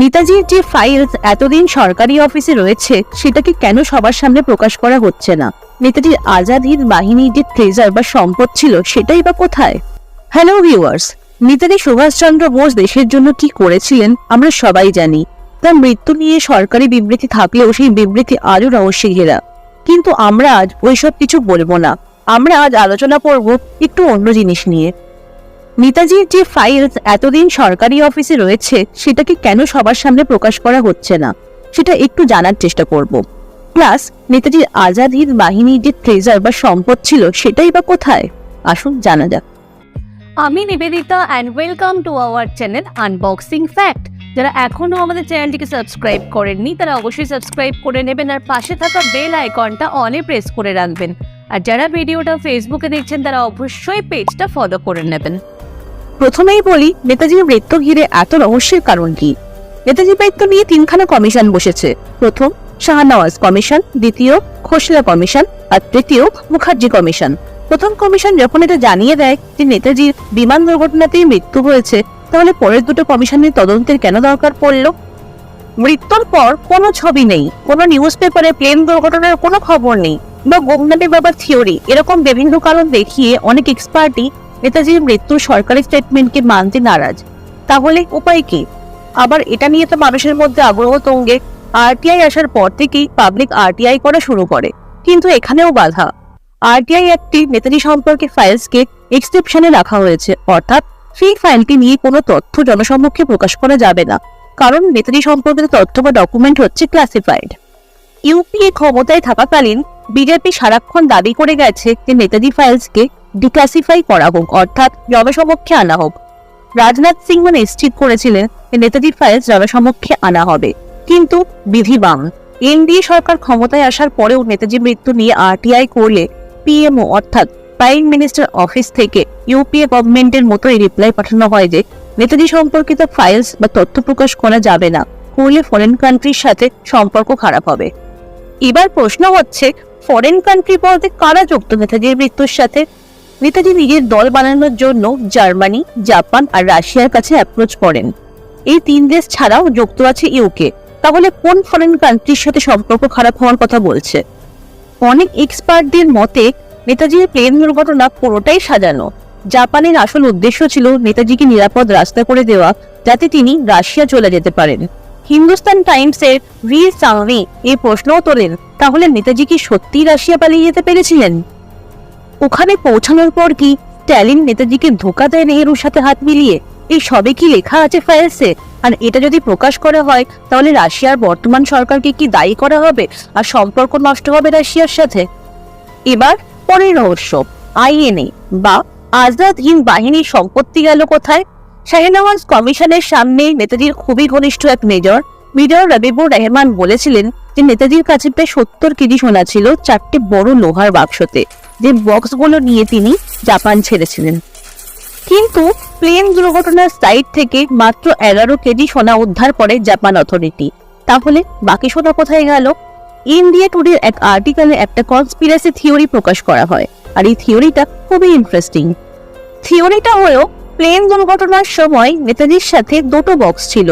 নেতাজির যে ফাইলস এতদিন সরকারি অফিসে রয়েছে, সেটাকে কেন সবার সামনে প্রকাশ করা হচ্ছে না? নেতাজির আজাদ হিন্দ বাহিনীর যে ট্রেজার বা সম্পদ ছিল, সেটাই বা কোথায়? হ্যালো ভিউয়ার্স নেতাজি সুভাষচন্দ্র বোস দেশের জন্য কি করেছিলেন, আমরা সবাই জানি। তার মৃত্যু নিয়ে সরকারি বিবৃতি থাকলেও সেই বিবৃতি আজও রহস্যে ঘেরা। কিন্তু আমরা আজ ওইসব কিছু বলব না। আমরা আজ আলোচনা করব একটু অন্য জিনিস নিয়ে। নেতাজির যে ফাইলস এতদিন সরকারি অফিসে রয়েছে, সেটাকে কেন সবার সামনে প্রকাশ করা হচ্ছে না? সেটা একটু জানার চেষ্টা করব। প্লাস নেতাজির আজাদ হিন্দ বাহিনীর যে ট্রেজার বা সম্পদ ছিল, সেটাই বা কোথায়? আসুন, জানা যাক। আমি Nivedita and welcome to our channel unboxing fact যারা এখনও আমাদের চ্যানেলটিকে সাবস্ক্রাইব করেননি, তারা অবশ্যই সাবস্ক্রাইব করে নেবেন আর পাশে থাকা বেল আইকনটা অনে প্রেস করে রাখবেন। আর যারা ভিডিওটা ফেসবুকে দেখছেন, তারা অবশ্যই পেজটা ফলো করে নেবেন। প্রথমেই বলি, নেতাজির মৃত্যু ঘিরে এত রহস্যের কারণ কি? নেতাজির মৃত্যু নিয়ে তিনখানা কমিশন বসেছে। প্রথম, শাহনওয়াজ কমিশন, দ্বিতীয়, খোসলা কমিশন, আর তৃতীয়, মুখার্জি কমিশন। প্রথম কমিশন যখন এটা জানিয়ে দেয় যে নেতাজির বিমান দুর্ঘটনাতেই মৃত্যু হয়েছে, তাহলে পরের দুটো কমিশনের তদন্তের কেন দরকার পড়ল? মৃত্যুর পর কোনো ছবি নেই, কোনো নিউজ পেপারে প্লেন দুর্ঘটনার কোনো খবর নেই, বা গোমনামে বাবার থিওরি এরকম বিভিন্ন কারণ দেখিয়ে অনেক এক্সপার্টই নেতাজির মৃত্যুর সরকারি স্টেটমেন্টকে মানতে নারাজ। তাহলে উপায় কি? আবার এটা নিয়ে তো মানুষের মধ্যে আগ্রহ তঙ্গে। আরটিআই আসার পর থেকেই পাবলিক আরটিআই করা শুরু করে। কিন্তু এখানেও বাধা। আরটিআই একটি নেতাজি সম্পর্কে ফাইলসকে রাখা হয়েছে। অর্থাৎ সেই ফাইলটি নিয়ে কোনো তথ্য জনসম্মুখে প্রকাশ করা যাবে না। কারণ নেতাজি সম্পর্কিত তথ্য বা ডকুমেন্ট হচ্ছে ক্লাসিফাইড ইউপিএ ক্ষমতায় থাকাকালীন বিজেপি সারাক্ষণ দাবি করে গেছে যে নেতাজি ফাইলসকে ডিক্লাসিফাই করা হোক, অর্থাৎ জনসমক্ষে আনা হোক। রাজনাথ সিং নিশ্চিত করেছিলেন যে নেতাজি ফাইলস জনসমক্ষে আনা হবে। কিন্তু বিধি বাম, এনডিএ সরকার ক্ষমতায় আসার পরেও নেতাজি মৃত্যু নিয়ে আরটিআই করলে পিএমও, অর্থাৎ প্রাইম মিনিস্টার অফিস থেকে ইউপিএ গভর্নমেন্টের মতোই রিপ্লাই পাঠানো হয় যে, নেতাজি সম্পর্কিত ফাইলস বা তথ্য প্রকাশ করা যাবে না। করলে ফরেন কান্ট্রির সাথে সম্পর্ক খারাপ হবে। এবার প্রশ্ন হচ্ছে ফরেন কান্ট্রি বলতে কারা যুক্ত নেতাজির মৃত্যুর সাথে নেতাজি নিজের দল বানানোর জন্য জার্মানি, জাপান আর রাশিয়ার কাছে অ্যাপ্রোচ করেন। এই তিন দেশ ছাড়াও যুক্ত আছে ইউকে। তাহলে কোন ফরেন কান্ট্রির সাথে সম্পর্ক খারাপ হওয়ার কথা বলছে? অনেক এক্সপার্টদের মতে, নেতাজির প্লেন দুর্ঘটনা পুরোটাই সাজানো। জাপানের আসল উদ্দেশ্য ছিল নেতাজিকে নিরাপদ রাস্তা করে দেওয়া, যাতে তিনি রাশিয়া চলে যেতে পারেন। হিন্দুস্তান টাইমসের ভি সাংভি এই প্রশ্নও তোলেন, তাহলে নেতাজি কি সত্যিই রাশিয়া পালিয়ে যেতে পেরেছিলেন? ওখানে পৌঁছানোর পর কি স্ট্যালিন নেতাজিকে ধোকা দেয় নেহেরুর সাথে হাত মিলিয়ে? এই সবে কি লেখা আছে ফাইলসে? আর এটা যদি প্রকাশ করা হয়, তাহলে রাশিয়ার বর্তমান সরকারকে কি দায়ী করা হবে? আর সম্পর্ক নষ্ট হবে রাশিয়ার সাথে? এবার পরের রহস্য। আইএনএ বা আজাদ হিন্দ বাহিনীর সম্পত্তি গেল কোথায়? শাহনওয়াজ কমিশনের সামনে নেতাজির খুবই ঘনিষ্ঠ এক মেজর মেজর রবিবুর রহমান বলেছিলেন নেতাজির কাছে প্রায় সত্তর কেজি সোনা ছিল, চারটে বড় লোহার বাক্সতে, যে বক্সগুলো নিয়ে তিনি জাপান ছেড়েছিলেন। কিন্তু প্লেন দুর্ঘটনার সাইট থেকে মাত্র এগারো কেজি সোনা উদ্ধার করে জাপান অথরিটি তাহলে বাকি সোনা কোথায় গেল? ইন্ডিয়া টুডের এক আর্টিকেলে একটা কনস্পিরেসি থিওরি প্রকাশ করা হয়, আর এই থিওরিটা খুবই ইন্টারেস্টিং থিওরিটা হলো, প্লেন দুর্ঘটনার সময় নেতাজির সাথে দুটো বক্স ছিল।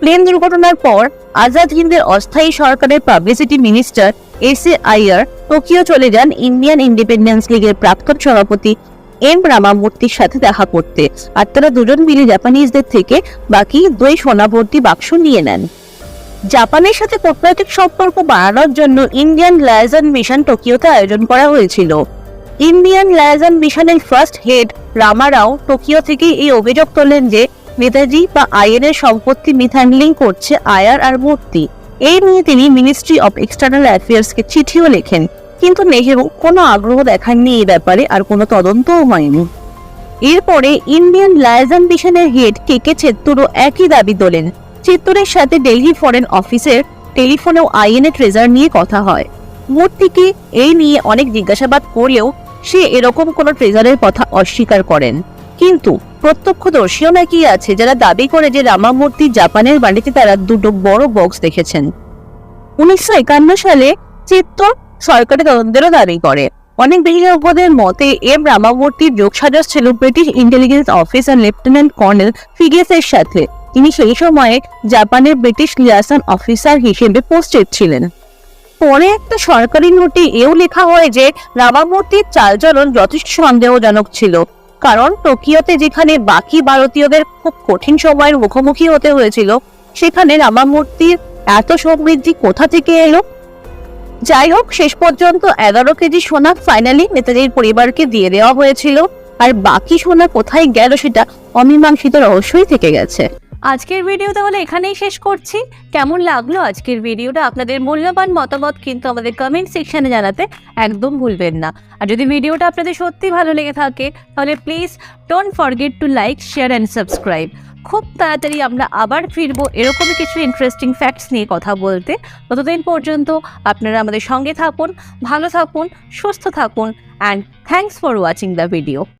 প্লেন দুর্ঘটনার পর আজাদ হিন্দের অস্থায়ী সরকারের publicity minister S A Iyer Tokyo চলে যান ইন্ডিয়ান ইন্ডিপেন্ডেন্স লীগের প্রাক্তন সভাপতি এম রামামূর্তির সাথে দেখা করতে। আর তারা দুজন মিলে জাপানিজদের থেকে বাকি দুই সোনাভর্তি বাক্স নিয়ে নেন। জাপানের সাথে কূটনৈতিক সম্পর্ক বাড়ানোর জন্য ইন্ডিয়ান লায়াজন মিশন টোকিওতে আয়োজন করা হয়েছিল। ইন্ডিয়ান লায়াজন মিশনের ফার্স্ট হেড রামারাও টোকিও থেকে এই অভিযোগ তোলেন যে নেতাজি বা আইএন এর সম্পত্তি মিথ্যান্ডলিং করছে আয়ার আর মূর্তি। এই নিয়ে তিনি মিনিস্ট্রি অফ এক্সটার্নাল অ্যাফেয়ার্সকে চিঠিও লেখেন। কিন্তু নেহেরু কোনো আগ্রহ দেখাননি এই ব্যাপারে আর কোনো তদন্তও হয়নি। এরপরে ইন্ডিয়ান লায়াজন মিশনের হেড কে কে চেত্তুরও একই দাবি তোলেন। চিত্তরের সাথে দিল্লি ফরেন অফিসের টেলিফোনেও আইএনএ ট্রেজার নিয়ে কথা হয়। মূর্তিকে এই নিয়ে অনেক জিজ্ঞাসাবাদ করলেও সে এরকম কোনো ট্রেজারের কথা অস্বীকার করেন। কিন্তু প্রত্যক্ষদর্শীও নাকি আছে যারা দাবি করে যে রামামূর্তি জাপানের বাড়িতে তারা দুটো বড় বক্স দেখেছেন। উনিশশো একান্ন সালে চিত্তর সরকারি তদন্তেরও দাবি করে। অনেক বিশেষজ্ঞদের মতে, এম রামামূর্তির যোগসাজশ ছিল British intelligence officer lieutenant colonel ফিগেসের সাথে। তিনি সেই সময়ে জাপানের ব্রিটিশ লিয়াসন অফিসার হিসেবে পোস্টেড ছিলেন। পরে একটা সরকারি নোটে এও লেখা হয় যে, রামামূর্তির চালচলন যথেষ্ট সন্দেহজনক ছিল। কারণ টোকিওতে যেখানে বাকি ভারতীয়দের খুব কঠিন সময়ের মুখোমুখি হতে হয়েছিল, সেখানে রামামূর্তির এত সমৃদ্ধি কোথা থেকে এলো? যাই হোক, শেষ পর্যন্ত এগারো কেজি সোনা ফাইনালি নেতাজির পরিবারকে দিয়ে দেওয়া হয়েছিল, আর বাকি সোনা কোথায় গেল সেটা অমীমাংসিত রহস্যই থেকে গেছে। আজকের ভিডিও তাহলে এখানেই শেষ করছি। কেমন লাগল আজকের ভিডিওটা আপনাদের মূল্যবান মতামত কিন্তু আমাদের কমেন্ট সেকশানে জানাতে একদম ভুলবেন না। আর যদি ভিডিওটা আপনাদের সত্যি ভালো লেগে থাকে, তাহলে please don't forget to like share and subscribe খুব তাড়াতাড়ি আমরা আবার ফিরবো এরকমই কিছু ইন্টারেস্টিং ফ্যাক্টস নিয়ে কথা বলতে। ততদিন পর্যন্ত আপনারা আমাদের সঙ্গে থাকুন, ভালো থাকুন, সুস্থ থাকুন and thanks for watching the video